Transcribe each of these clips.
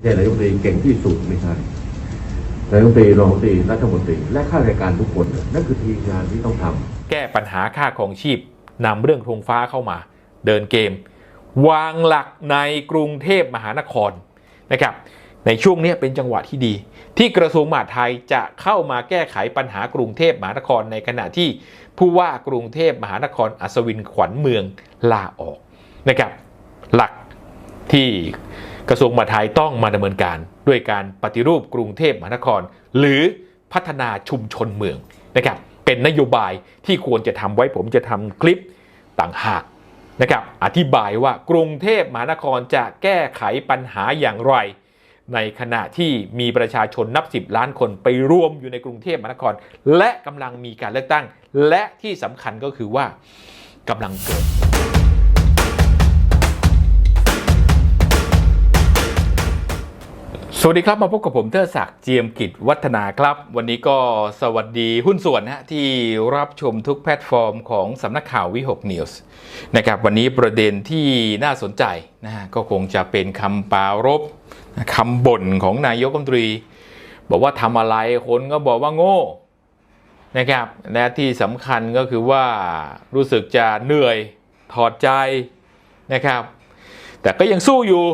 ไม่ใช่นายกรัฐมนตรีเก่งที่สุดไม่ใช่นายกรัฐมนตรีรองรัฐมนตรีรัฐมนตรีและข้าราชการทุกคนนั่นคือทีมงานที่ต้องทำแก้ปัญหาค่าของชีพนำเรื่องโครงฟ้าเข้ามา เดินเกม วางหลักในกรุงเทพมหานครนะครับในช่วงนี้เป็นจังหวะที่ดี ที่กระทรวงมหาดไทยจะเข้ามาแก้ไขปัญหากรุงเทพมหานครในขณะที่ผู้ว่ากรุงเทพมหานครอัศวินขวัญเมืองลาออกนะครับหลักที่ กระทรวงมหาดไทยต้องมาดำเนินการ ด้วยการปฏิรูปกรุงเทพมหานคร หรือพัฒนาชุมชนเมืองนะครับเป็นนโยบายที่ควรจะทำไว้ผมจะทำคลิปต่างหากนะครับอธิบายว่ากรุงเทพมหานครจะแก้ไขปัญหาอย่างไร ในขณะที่มีประชาชนนับ 10 ล้านคนไปรวมอยู่ในกรุงเทพมหานคร และกำลังมีการเลือกตั้ง และที่สำคัญก็คือว่ากำลังเกิด สวัสดีครับ มาพบกับผมเทอศักดิ์เจียมกิจวัฒนาครับ วันนี้ก็สวัสดีหุ้นส่วนนะฮะที่รับชมทุกแพลตฟอร์มของสำนักข่าววิหกนิวส์นะครับวันนี้ประเด็นที่น่าสนใจนะฮะก็คงจะเป็นคำปรารบคำบ่นของนายกรัฐมนตรี บอกว่าทำอะไรคนก็บอกว่าโง่นะครับและที่สำคัญก็คือว่ารู้สึกจะเหนื่อยถอดใจนะครับ แต่ก็ยังสู้อยู่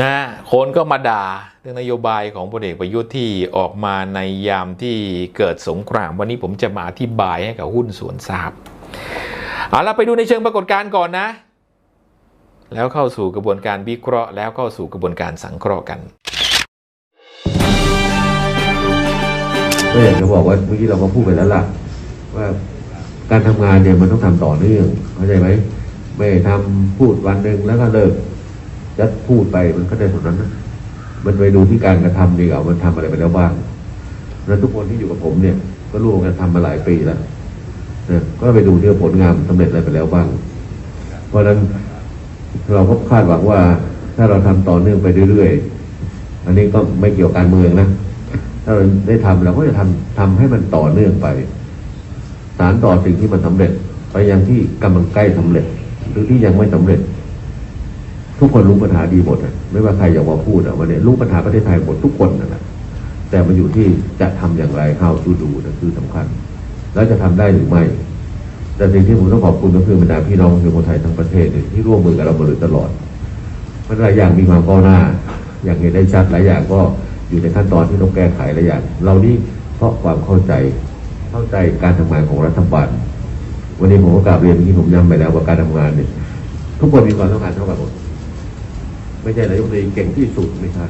นะคนก็มาด่าเรื่องนโยบายของพลเอกประยุทธ์ที่ออกมาในยามที่เกิดสงคราม วันนี้ผมจะมาอธิบายให้กับหุ้นส่วนทราบเอาละไปดูในเชิงปรากฏการณ์ก่อนนะ แล้วเข้าสู่กระบวนการวิเคราะห์ แล้วเข้าสู่กระบวนการสังเคราะห์กันก็อยากจะบอกว่าเมื่อกี้เราก็พูดไปแล้วล่ะ ว่าการทำงานเนี่ยมันต้องทำต่อเนื่องเข้าใจไหมไม่ทำพูดวันหนึ่งแล้วก็เลิก จะพูดไปมันก็ได้ผลนั้นนะมันไปดูที่การกระทำดีกว่ามันทำอะไรไปแล้วบ้างแล้วทุกคนที่อยู่กับผมเนี่ย ก็ร่วมกันทำมาหลายปีแล้วนะก็ไปดูที่ผลงานมันสำเร็จอะไรไปแล้วบ้าง เพราะฉะนั้นเราก็คาดหวังว่า ถ้าเราทำต่อเนื่องไปเรื่อยๆ อันนี้ก็ไม่เกี่ยวกับการเมืองนะ ถ้าเราได้ทำเราก็จะทำทำให้มันต่อเนื่องไป สารต่อสิ่งที่มันสำเร็จ ไปยังที่กำลังใกล้สำเร็จ หรือที่ยังไม่สำเร็จ ทุกคนรู้ปัญหาดีหมดอะไม่ว่าใครอยากมาพูดอะวันนี้รู้ปัญหาประเทศไทยหมดทุกคนนะนะแต่มันอยู่ที่จะทำอย่างไรเข้าดูดูนะคือสำคัญ แล้วจะทำได้หรือไม่ แต่สิ่งที่ผมต้องขอบคุณก็คือบรรดาพี่น้องคือคนไทยทั้งประเทศที่ร่วมมือกับเรามาโดยตลอดมันหลายอย่างมีความก้าวหน้า อย่างเห็นได้ชัดหลายอย่างก็อยู่ในขั้นตอนที่ต้องแก้ไขหลายอย่าง เรานี่เพราะความเข้าใจเข้าใจการทำงานของรัฐบาลวันนี้ผมก็กราบเรียนเมื่ผมย้ำไปแล้วว่าการทำงานเนี่ยทุกคนมีความต้องการเท่ากันหมด ไม่ใช่นายกตรีเก่งที่สุดไม่ใช่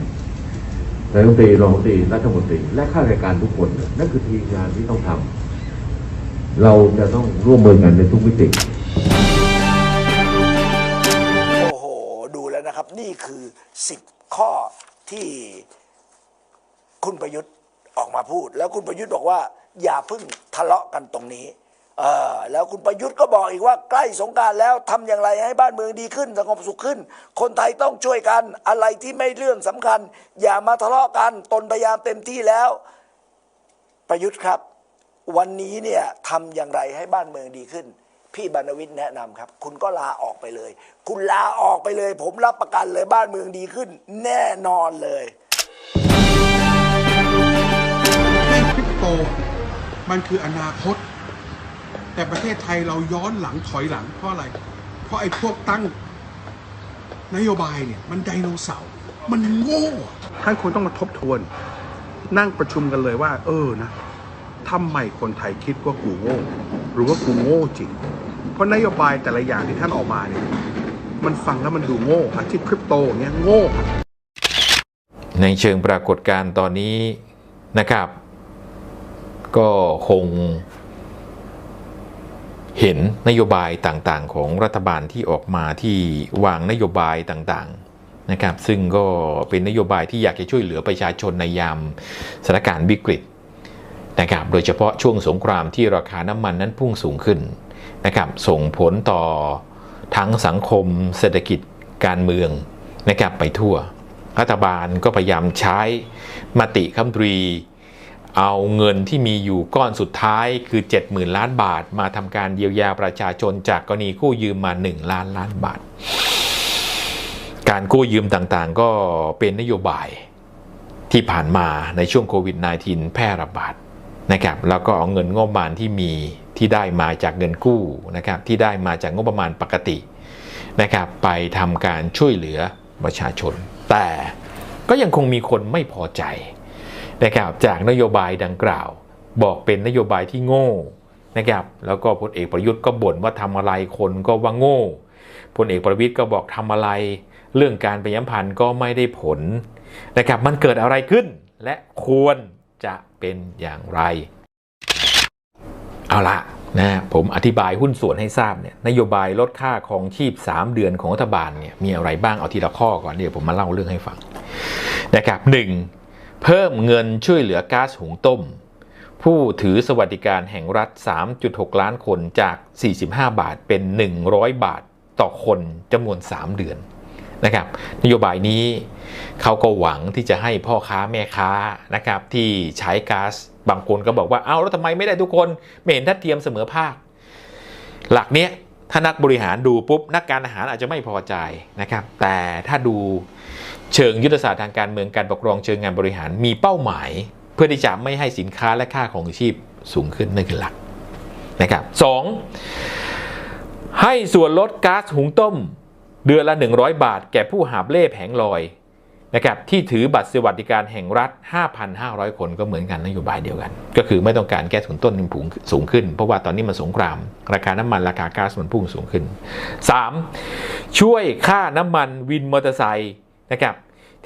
นายกตรีรองตรีรัฐมนตรี และข้าราชการทุกคนนั่นคือทีมงานที่ต้องทำเราจะต้องร่วมมือกันในทุกมิติโอ้โห ดูแล้วนะครับ นี่คือ10ข้อที่คุณประยุทธ์ออกมาพูด แล้วคุณประยุทธ์บอกว่า อย่าเพิ่งทะเลาะกันตรงนี้ แล้วคุณประยุทธ์ก็บอกอีกว่าใกล้สงการแล้วทำอย่างไรให้บ้านเมืองดีขึ้นสงบสุขขึ้น คนไทยต้องช่วยกันอะไรที่ไม่เรื่องสำคัญ อย่ามาทะเลาะกันตนพยายามเต็มที่แล้ว ประยุทธ์ครับ วันนี้เนี่ยทำอย่างไรให้บ้านเมืองดีขึ้น พี่บรรณวิทย์แนะนำครับ คุณก็ลาออกไปเลย คุณลาออกไปเลย ผมรับประกันเลยบ้านเมืองดีขึ้น แน่นอนเลยคริปโตมันคืออนาคต แต่ประเทศไทยเราย้อนหลังถอยหลังเพราะอะไร เพราะไอ้พวกตั้งนโยบายเนี่ย มันไดโนเสาร์มันโง่ท่านควรต้องมาทบทวน นั่งประชุมกันเลยว่า เออนะทำไมคนไทยคิดว่ากูโง่หรือว่ากูโง่จริง เพราะนโยบายแต่ละอย่างที่ท่านออกมาเนี่ย มันฟังแล้วมันดูโง่อาที่คริปโตเนี่ยโง่ในเชิงปรากฏการณ์ตอนนี้นะครับ ก็คง เห็นนโยบายต่างๆ ของรัฐบาลที่ออกมาที่วางนโยบายต่างๆนะครับซึ่งก็เป็นนโยบายที่อยากจะช่วยเหลือประชาชนในยามสถานการณ์วิกฤตนะครับโดยเฉพาะช่วงสงครามที่ราคาน้ำมันนั้นพุ่งสูงขึ้นนะครับส่งผลต่อทั้งสังคม เศรษฐกิจการเมืองนะครับไปทั่ว รัฐบาลก็พยายามใช้มติคำตรี เอาเงินที่มีอยู่ก้อนสุดท้ายคือ 70,000 ล้านบาท มาทำการเยียวยาประชาชนจากกรณีกู้ยืมมา 1 ล้านล้านบาท การกู้ยืมต่างๆ ก็เป็นนโยบายที่ผ่านมาในช่วงโควิด -19 แพร่ระบาดนะครับแล้วก็เอาเงินงบประมาณที่มีที่ได้มาจากเงินกู้นะครับที่ได้มาจากงบประมาณปกตินะครับไปทำการช่วยเหลือประชาชน แต่ก็ยังคงมีคนไม่พอใจ นะครับจากนโยบายดังกล่าว บอกเป็นนโยบายที่โง่นะครับแล้วก็พลเอกประยุทธ์ก็บ่นว่าทำอะไรคนก็ว่าโง่พลเอกประวิตยก็บอกทำอะไร เรื่องการประชาสัมพันธ์ก็ไม่ได้ผลนะครับมันเกิดอะไรขึ้น และควรจะเป็นอย่างไร เอาละนะผมอธิบายหุ้นส่วนให้ทราบเนี่ยนโยบายลดค่าครองชีพ 3 เดือนของรัฐบาลเนี่ยมีอะไรบ้างเอาทีละข้อก่อนเดี๋ยวผมมาเล่าเรื่องให้ฟังนะครับหนึ่ง เพิ่มเงินช่วยเหลือก๊าซหุงต้ม ผู้ถือสวัสดิการแห่งรัฐ 3.6 ล้านคนจาก 45 บาทเป็น 100 บาทต่อคนจำนวน 3 เดือนนะครับนโยบายนี้เขาก็หวังที่จะให้พ่อค้าแม่ค้านะครับที่ใช้ก๊าซบางคนก็บอกว่า เอาแล้วทำไมไม่ได้ทุกคนไม่เห็นทัดเทียมเสมอภาค หลักเนี้ยถ้านักบริหารดูปุ๊บนักการอาหารอาจจะไม่พอใจนะครับ แต่ถ้าดู เชิงยุทธศาสตร์ทางการเมืองการปกครองเชิงงานบริหารมีเป้าหมาย เพื่อที่จะไม่ให้สินค้าและค่าของชีพสูงขึ้นนั่นคือหลักนะครับสองให้ส่วนลดก๊าซหุงต้ม เดือนละ 100 บาท แก่ผู้หาบเล่แผงลอยนะครับที่ถือบัตรสวัสดิการแห่งรัฐ 5,500 คนก็เหมือนกันนโยบายเดียวกัน ก็คือไม่ต้องการแก้ถุนต้นมันพุ่งสูงขึ้น เพราะว่าตอนนี้มันสงคราม ราคาน้ำมันราคาก๊าซมันพุ่งสูงขึ้น 3. ช่วยค่าน้ำมันวินมอเตอร์ไซค์ นะครับ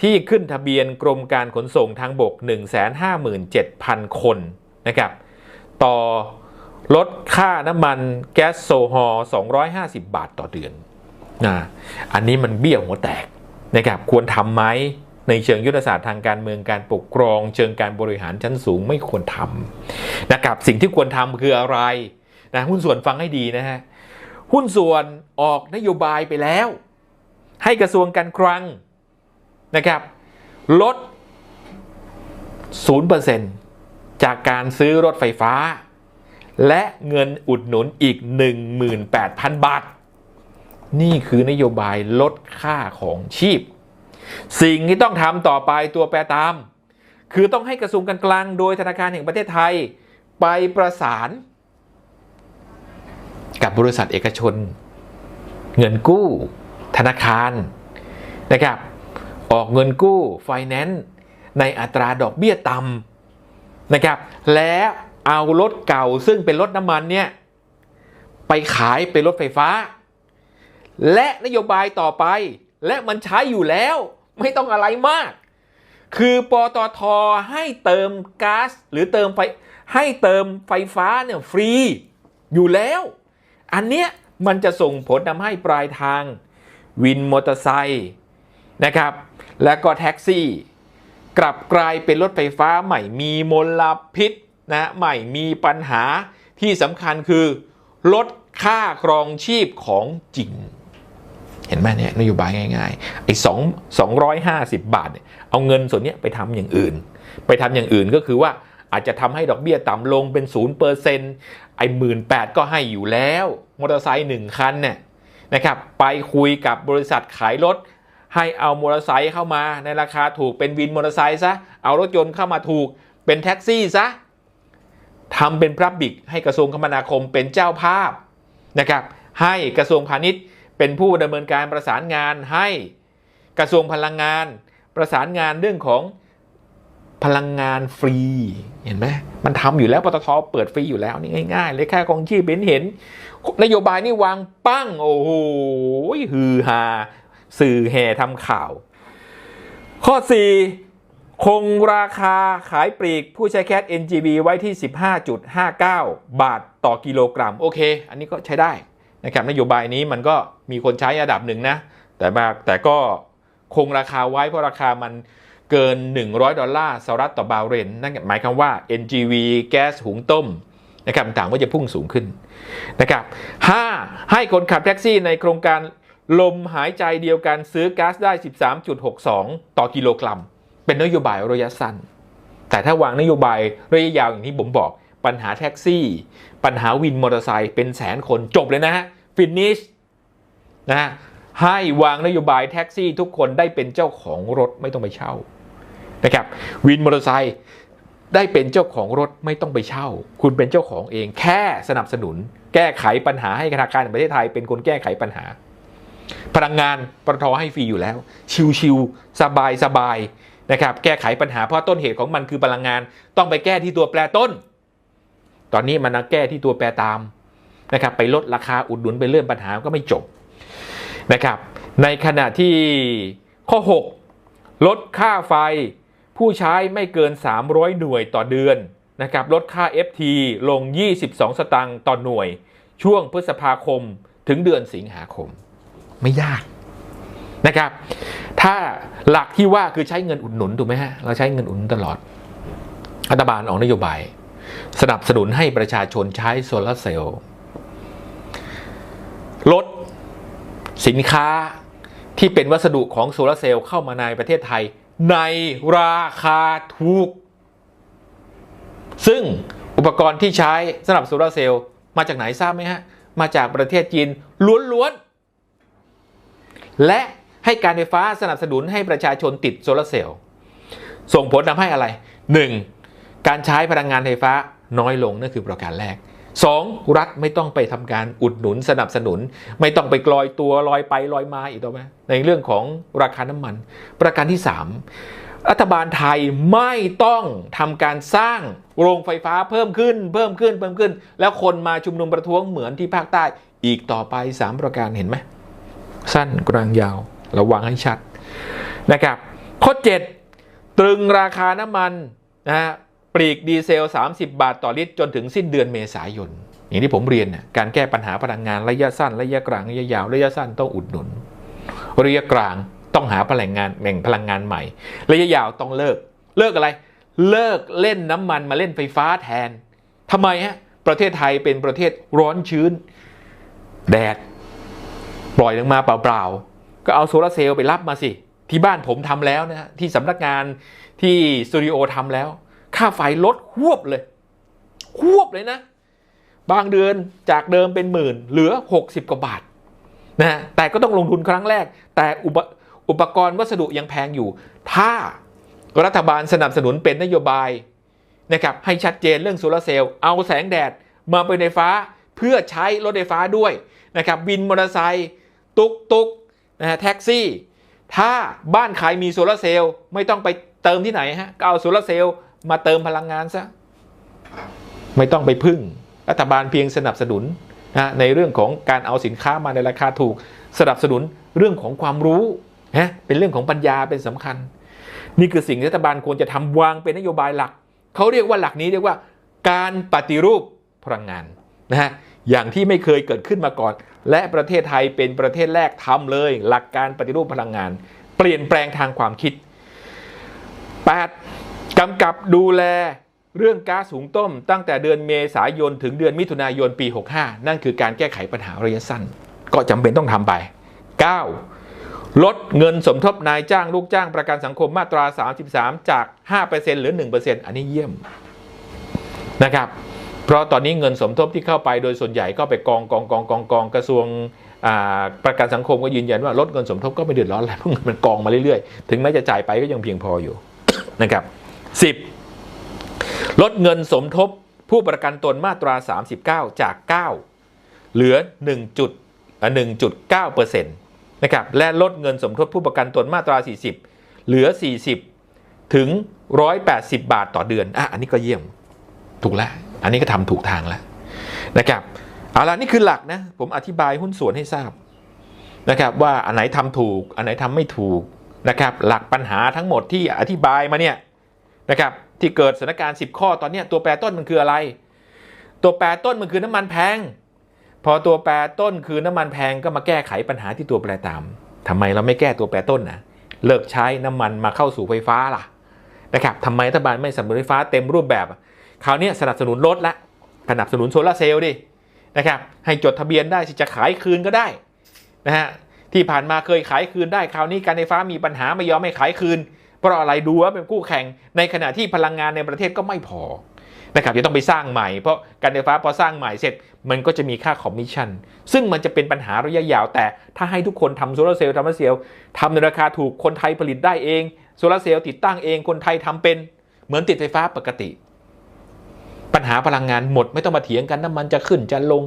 ที่ขึ้นทะเบียนกรมการขนส่งทางบก 157,000 คนนะครับต่อลดค่าน้ำมันแก๊สโซฮอล250 บาทต่อเดือนนะอันนี้มันเบี้ยวหัวแตกนะครับควรทำไหมในเชิงยุทธศาสตร์ทางการเมืองการปกครอง เชิงการบริหารชั้นสูงไม่ควรทำนะครับสิ่งที่ควรทำคืออะไรนะหุ้นส่วนฟังให้ดีนะฮะหุ้นส่วนออกนโยบายไปแล้ว ให้กระทรวงการคลัง นะครับลด 0%จากการซื้อรถไฟฟ้า และเงินอุดหนุนอีก 18,000 บาท นี่คือนโยบายลดค่าของชีพ สิ่งที่ต้องทำต่อไปตัวแปรตาม คือต้องให้กระทรวงการคลังโดยธนาคารแห่งประเทศไทย ไปประสาน กับบริษัทเอกชน เงินกู้ ธนาคารนะครับ ออกเงินกู้ไฟแนนซ์ในอัตราดอกเบี้ยต่ำนะครับ แล้วเอารถเก่าซึ่งเป็นรถน้ำมันเนี่ย ไปขายเป็นรถไฟฟ้า และนโยบายต่อไป และมันใช้อยู่แล้ว ไม่ต้องอะไรมาก คือปตทให้เติมก๊าซหรือเติมไฟให้เติมไฟฟ้าเนี่ยฟรีอยู่แล้ว อันเนี้ยมันจะส่งผลทำให้ปลายทาง วินมอเตอร์ไซค์ นะครับ และก็แท็กซี่ กลับกลายเป็นรถไฟฟ้าใหม่มีมลพิษนะใหม่มีปัญหาที่สำคัญคือ ลดค่าครองชีพของจริง เห็นไหมเนี่ยนโยบายง่ายๆไอ้สองสองร้อยห้าสิบบาทเนี่ยเอาเงินส่วนเนี้ยไปทำอย่างอื่น ไปทำอย่างอื่นก็คือว่าอาจจะทำให้ดอกเบี้ยต่ำลงเป็นศูนย์เปอร์เซ็นต์ไอ้หมื่นแปดก็ให้อยู่แล้ว มอเตอร์ไซค์หนึ่งคันเนี่ยนะครับ ไปคุยกับบริษัทขายรถ ให้เอามอเตอร์ไซค์เข้ามาในราคาถูกเป็นวินมอเตอร์ไซค์ซะ เอารถยนต์เข้ามาถูกเป็นแท็กซี่ซะทำเป็นพรับบิกให้กระทรวงคมนาคมเป็นเจ้าภาพนะครับ ให้กระทรวงพาณิชย์เป็นผู้ดำเนินการประสานงานให้กระทรวงพลังงาน ประสานงานเรื่องของพลังงานฟรีเห็นไหมมันทำอยู่แล้วปตทเปิดฟรีอยู่แล้วนี่ง่ายๆ เลยค่าครองชีพเห็นเห็น นโยบายนี่วางปั้ง โอ้โหฮือฮา สื่อแห่ทำข่าว ข้อ 4 คงราคาขายปลีกผู้ใช้แคส NGB ไว้ที่ 15.59 บาทต่อกิโลกรัม โอเค อันนี้ก็ใช้ได้นะครับนโยบายนี้มันก็มีคนใช้ระดับหนึ่งนะ แต่บางแต่ก็คงราคาไว้เพราะราคามันเกิน 100 ดอลลาร์สหรัฐต่อบาเรนนั่นหมายความว่า NGV แก๊สหุงต้มนะครับต่างว่าจะพุ่งสูงขึ้นนะครับ 5. ให้คนขับแท็กซี่ในโครงการ ลมหายใจเดียวกันซื้อก๊าซได้ 13.62 ต่อกิโลกรัม เป็นนโยบายระยะสั้น แต่ถ้าวางนโยบายระยะยาวอย่างที่ผมบอกปัญหาแท็กซี่ ปัญหาวินมอเตอร์ไซค์เป็นแสนคนจบเลยนะฮะฟินิชนะฮะให้วางนโยบายแท็กซี่ทุกคนได้เป็นเจ้าของรถไม่ต้องไปเช่านะครับวินมอเตอร์ไซค์ได้เป็นเจ้าของรถไม่ต้องไปเช่า คุณเป็นเจ้าของเองแค่สนับสนุน แก้ไขปัญหาให้ธนาคารแห่งประเทศไทยเป็นคนแก้ไขปัญหา พลังงานปตทให้ฟรีอยู่แล้ว ชิวๆสบายสบายนะครับแก้ไขปัญหาเพราะต้นเหตุของมันคือพลังงาน ต้องไปแก้ที่ตัวแปรต้น ตอนนี้มันาแก้ที่ตัวแปรตามนะครับไปลดราคาอุดหนุนไปเลื่อนปัญหาก็ไม่จบนะครับในขณะที่ข้อ 6 ลดค่าไฟผู้ใช้ไม่เกิน 300 หน่วยต่อเดือนนะครับลดค่า FT ลง 22 สตางค์ต่อหน่วย ช่วงพฤษภาคมถึงเดือนสิงหาคม ไม่ยากนะครับ ถ้าหลักที่ว่าคือใช้เงินอุดหนุนถูกไหมฮะเราใช้เงินอุดหนุนตลอดรัฐบาลออกนโยบาย สนับสนุนให้ประชาชนใช้โซลาร์เซลล์ลดสินค้าที่เป็นวัสดุของโซลาร์เซลล์เข้ามาในประเทศไทย ในราคาถูก ซึ่งอุปกรณ์ที่ใช้สำหรับโซลาร์เซลล์มาจากไหนทราบไหมฮะ มาจากประเทศจีนล้วนๆ และให้การไฟฟ้าสนับสนุนให้ประชาชนติดโซลาเซลล์ส่งผลทำให้อะไร 1. การใช้พลังงานไฟฟ้าน้อยลงนั่นคือประการแรก 2. รัฐไม่ต้องไปทำการอุดหนุนสนับสนุน ไม่ต้องไปกลอยตัวลอยไปลอยมาอีกต่อไปในเรื่องของราคาน้ำมัน ประการที่ 3 รัฐบาลไทยไม่ต้องทำการสร้างโรงไฟฟ้าเพิ่มขึ้น เพิ่มขึ้นเพิ่มขึ้น แล้วคนมาชุมนุมประท้วงเหมือนที่ภาคใต้อีกต่อไป 3 ประการเห็นไหม สั้นกลางยาว ระวังให้ชัดนะครับ ข้อ 7 ตรึงราคาน้ำมันนะฮะปลีกดีเซล 30 บาทต่อลิตร จนถึงสิ้นเดือนเมษายน อย่างที่ผมเรียนน่ะการแก้ปัญหาพลังงานระยะสั้น ระยะกลางระยะยาว ระยะสั้นต้องอุดหนุน ระยะกลางต้องหาพลังงานแหล่งพลังงานใหม่ ระยะยาวต้องเลิก เลิกอะไร เลิกเล่นน้ำมันมาเล่นไฟฟ้าแทนทำไมฮะประเทศไทยเป็นประเทศร้อนชื้น แดด ปล่อยลงมาเปล่าๆ ก็เอาโซลาร์เซลล์ไปรับมาสิ ที่บ้านผมทำแล้วนะฮะที่สำนักงานที่สตูดิโอทำแล้ว ค่าไฟลดหวบเลยหวบเลยนะ บางเดือนจากเดิมเป็นหมื่น เหลือ 60 กว่าบาทนะแต่ก็ต้องลงทุนครั้งแรก แต่อุปอุปกรณ์วัสดุยังแพงอยู่ ถ้ารัฐบาลสนับสนุนเป็นนโยบายนะครับให้ชัดเจนเรื่องโซลาร์เซลล์เอาแสงแดดมาเป็นไฟฟ้าเพื่อใช้รถไฟฟ้าด้วยนะครับบินมอเตอร์ไซค์ ตุกตุกนะฮะแท็กซี่ ถ้าบ้านใครมีโซลาร์เซลล์ไม่ต้องไปเติมที่ไหนฮะก็เอาโซลาร์เซลล์มาเติมพลังงานซะไม่ต้องไปพึ่ง รัฐบาลเพียงสนับสนุนนะในเรื่องของการเอาสินค้ามาในราคาถูก สนับสนุนเรื่องของความรู้นะเป็นเรื่องของปัญญาเป็นสำคัญ นี่คือสิ่งที่รัฐบาลควรจะทำวางเป็นนโยบายหลักเขาเรียกว่าหลักนี้เรียกว่า การปฏิรูปพลังงานนะฮะอย่างที่ไม่เคยเกิดขึ้นมาก่อน และประเทศไทยเป็นประเทศแรกทำเลย หลักการปฏิรูปพลังงาน เปลี่ยนแปลงทางความคิด 8. กำกับดูแลเรื่องก๊าซสูงต้ม ตั้งแต่เดือนเมษายนถึงเดือนมิถุนายนปี 65 นั่นคือการแก้ไขปัญหาระยะสั้น ก็จำเป็นต้องทำไป 9. ลดเงินสมทบนายจ้างลูกจ้างประกันสังคมมาตรา 33 จาก 5%เหลือ 1%อันนี้เยี่ยมนะครับ เพราะตอนนี้เงินสมทบที่เข้าไปโดยส่วนใหญ่ก็ไปกองกองกองกองกองกระทรวงประกันสังคมก็ยืนยันว่าลดเงินสมทบก็ไม่เดือดร้อนอะไรเพราะเงินมันกองมาเรื่อยๆ ถึงแม้จะจ่ายไปก็ยังเพียงพออยู่นะครับ 10 ลดเงินสมทบผู้ประกันตนมาตรา 39 จาก 9 เหลือ1จุด1.9เปอร์เซ็นต์นะครับและลดเงินสมทบผู้ประกันตนมาตรา 40 เหลือ 40 ถึง 180 บาทต่อเดือนอะอันนี้ก็เยี่ยมถูกแล้ว อันนี้ก็ทำถูกทางแล้วนะครับเอาละนี่คือหลักนะผมอธิบายหุ้นส่วนให้ทราบนะครับว่าอันไหนทำถูก อันไหนทำไม่ถูกนะครับหลักปัญหาทั้งหมดที่อธิบายมาเนี่ยนะครับที่เกิดสถานการณ์ 10 ข้อตอนนี้ตัวแปรต้นมันคืออะไร ตัวแปรต้นมันคือน้ำมันแพง พอตัวแปรต้นคือน้ำมันแพงก็มาแก้ไขปัญหาที่ตัวแปรตามทำไมเราไม่แก้ตัวแปรต้นนะเลิกใช้น้ำมันมาเข้าสู่ไฟฟ้าล่ะนะครับทำไมรัฐบาลไม่สนับสนุนไฟฟ้าเต็มรูปแบบ คราวนี้สนับสนุนรถละสนับสนุนโซลาร์เซลล์ดินะครับให้จดทะเบียนได้สิจะขายคืนก็ได้นะฮะที่ผ่านมาเคยขายคืนได้คราวนี้การไฟฟ้ามีปัญหาไม่ยอมให้ขายคืน เพราะอะไรดูว่าเป็นคู่แข่งในขณะที่พลังงานในประเทศก็ไม่พอนะครับจะต้องไปสร้างใหม่เพราะการไฟฟ้าพอสร้างใหม่เสร็จ มันก็จะมีค่าคอมมิชชั่นซึ่งมันจะเป็นปัญหาระยะยาว แต่ถ้าให้ทุกคนทำโซลาร์เซลล์ทำโซลาเซลล์ทำในราคาถูกคนไทยผลิตได้เองโซลาร์เซลล์ติดตั้งเองคนไทยทำเป็นเหมือนติดไฟฟ้าปกติ ปัญหาพลังงานหมดไม่ต้องมาเถียงกันน้ำมันจะขึ้นจะลง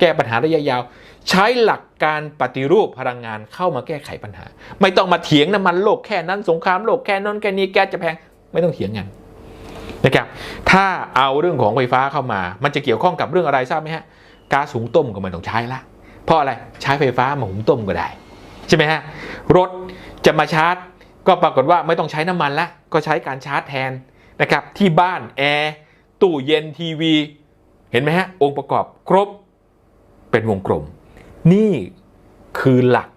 แก้ปัญหาระยะยาว ใช้หลักการปฏิรูปพลังงานเข้ามาแก้ไขปัญหา ไม่ต้องมาเถียงน้ำมันโลกแค่นั้นสงครามโลกแค่นั้นแค่นี้แก๊สจะแพงไม่ต้องเถียงกันนะครับถ้าเอาเรื่องของไฟฟ้าเข้ามา มันจะเกี่ยวข้องกับเรื่องอะไรทราบไหมฮะก๊าซหุงต้มก็ไม่ต้องใช้ละเพราะอะไรใช้ไฟฟ้ามาหุงต้มก็ได้ใช่ไหมฮะรถจะมาชาร์จ ก็ปรากฏว่าไม่ต้องใช้น้ำมันละก็ใช้การชาร์จแทนนะครับที่บ้านแอร์ ตู้เย็นทีวี เห็นไหมฮะ องค์ประกอบครบเป็นวงกลม นี่คือหลัก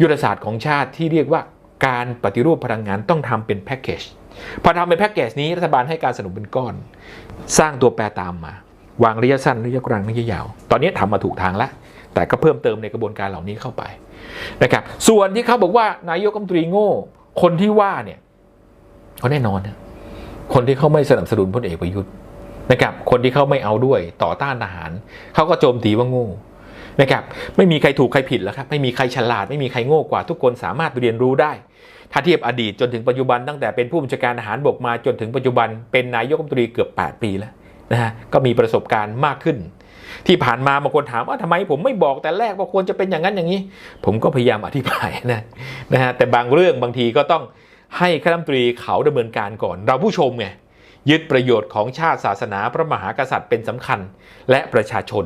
ยุทธศาสตร์ของชาติที่เรียกว่าการปฏิรูปพลังงานต้องทำเป็นแพ็กเกจพอทำเป็นแพ็กเกจนี้รัฐบาลให้การสนับสนุนเป็นก้อน สร้างตัวแปรตามมา วางระยะสั้นระยะกลางระยะยาว ตอนนี้ทำมาถูกทางแล้วแต่ก็เพิ่มเติมในกระบวนการเหล่านี้เข้าไปนะครับส่วนที่เขาบอกว่านายกรัฐมนตรีโง่ คนที่ว่าเนี่ยเขาแน่นอนนะ คนที่เขาไม่สนับสนุนพลเอกประยุทธ์นะครับ คนที่เขาไม่เอาด้วยต่อต้านทหารเขาก็โจมตีว่าโง่นะครับ ไม่มีใครถูกใครผิดแล้วครับ ไม่มีใครฉลาด ไม่มีใครโง่กว่า ทุกคนสามารถเรียนรู้ได้ ถ้าเทียบอดีตจนถึงปัจจุบันตั้งแต่เป็นผู้บัญชาการทหารบกมาจนถึงปัจจุบันเป็นนายกรัฐมนตรีเกือบ 8 ปีแล้วนะฮะ ก็มีประสบการณ์มากขึ้น ที่ผ่านมาบางคนถามว่าทำไมผมไม่บอกแต่แรกว่าควรจะเป็นอย่างนั้นอย่างนี้ ผมก็พยายามอธิบายนะนะฮะ แต่บางเรื่องบางทีก็ต้อง ให้คณะรัฐมนตรีเขาดำเนินการก่อน เราผู้ชมไงยึดประโยชน์ของชาติศาสนาพระมหากษัตริย์เป็นสำคัญและประชาชน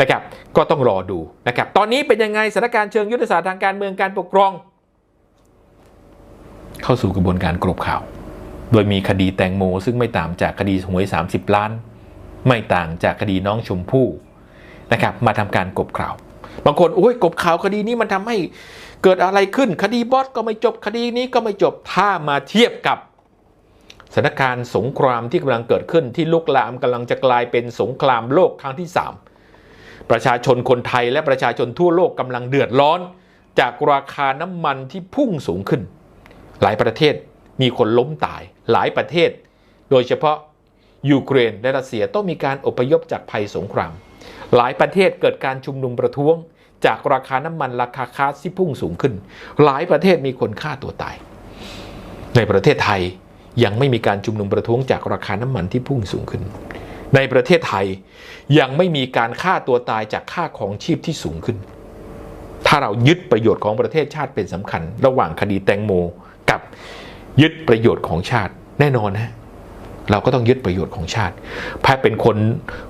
นะครับ ก็ต้องรอดูนะครับ ตอนนี้เป็นยังไงสถานการณ์เชิงยุทธศาสตร์ทางการเมืองการปกครอง เข้าสู่กระบวนการกรบข่าว โดยมีคดีแตงโมซึ่งไม่ต่างจากคดีหวย 30 ล้าน ไม่ต่างจากคดีน้องชมพู่นะครับ มาทำการกบข่าว บางคนโอ้ยกบข่าวคดีนี้มันทำให้เกิดอะไรขึ้น คดีบอสก็ไม่จบคดีนี้ก็ไม่จบถ้ามาเทียบกับสถานการณ์สงครามที่กำลังเกิดขึ้นที่ลุกลามกำลังจะกลายเป็นสงครามโลกครั้งที่ 3 ประชาชนคนไทยและประชาชนทั่วโลกกำลังเดือดร้อน จากราคาน้ำมันที่พุ่งสูงขึ้น หลายประเทศมีคนล้มตายหลายประเทศ โดยเฉพาะยูเครนและรัสเซียต้องมีการอพยพจากภัยสงคราม หลายประเทศเกิดการชุมนุมประท้วง จากราคาน้ำมันราคาค้าที่พุ่งสูงขึ้น หลายประเทศมีคนฆ่าตัวตาย ในประเทศไทยยังไม่มีการชุมนุมประท้วงจากราคาน้ำมันที่พุ่งสูงขึ้น ในประเทศไทยยังไม่มีการฆ่าตัวตายจากค่าของชีพที่สูงขึ้น ถ้าเรายึดประโยชน์ของประเทศชาติเป็นสำคัญ ระหว่างคดีแตงโมกับยึดประโยชน์ของชาติแน่นอนนะเราก็ต้องยึดประโยชน์ของชาติแพ้เป็นคน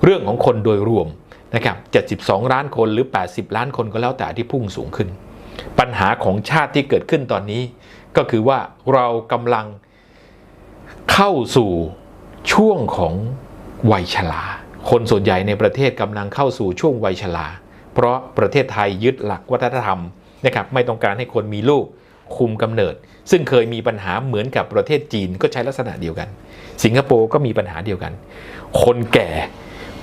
เรื่องของคนโดยรวม นะครับ72 ล้านคนหรือ 80 ล้านคนก็แล้วแต่ที่พุ่งสูงขึ้น ปัญหาของชาติที่เกิดขึ้นตอนนี้ ก็คือว่าเรากำลังเข้าสู่ช่วงของวัยชราคนส่วนใหญ่ในประเทศกำลังเข้าสู่ช่วงวัยชราเพราะประเทศไทยยึดหลักวัฒนธรรมนะครับไม่ต้องการให้คนมีลูกคุมกำเนิด ซึ่งเคยมีปัญหาเหมือนกับประเทศจีนก็ใช้ลักษณะเดียวกัน สิงคโปร์ก็มีปัญหาเดียวกัน คนแก่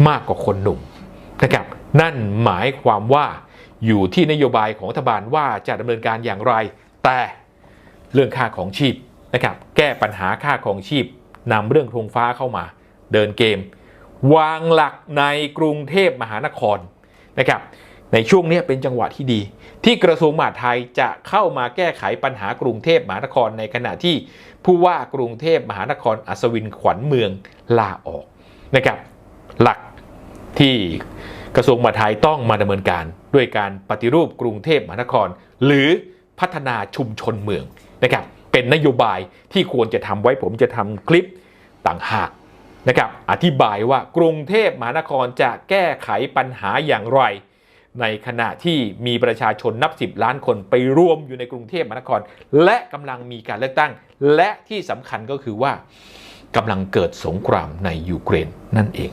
มากกว่าคนหนุ่ม นะครับนั่นหมายความว่าอยู่ที่นโยบายของรัฐบาลว่าจะดำเนินการอย่างไร แต่เรื่องค่าของชีพนะครับแก้ปัญหาค่าของชีพนำเรื่องโรงฟ้าเข้ามาเดินเกม วางหลักในกรุงเทพมหานครนะครับในช่วงนี้เป็นจังหวะที่ดี ที่กระทรวงมหาดไทยจะเข้ามาแก้ไขปัญหากรุงเทพมหานครในขณะที่ผู้ว่ากรุงเทพมหานครอัศวินขวัญเมืองลาออกนะครับหลัก ที่กระทรวงมหาดไทยต้องมาดำเนินการด้วยการปฏิรูปกรุงเทพมหานคร หรือพัฒนาชุมชนเมืองนะครับเป็นนโยบายที่ควรจะทำไว้ผมจะทำคลิปต่างหากนะครับอธิบายว่ากรุงเทพมหานครจะแก้ไขปัญหาอย่างไร ในขณะที่มีประชาชนนับ 10 ล้านคนไปรวมอยู่ในกรุงเทพมหานคร และกำลังมีการเลือกตั้ง และที่สำคัญก็คือว่ากำลังเกิดสงครามในยูเครนนั่นเอง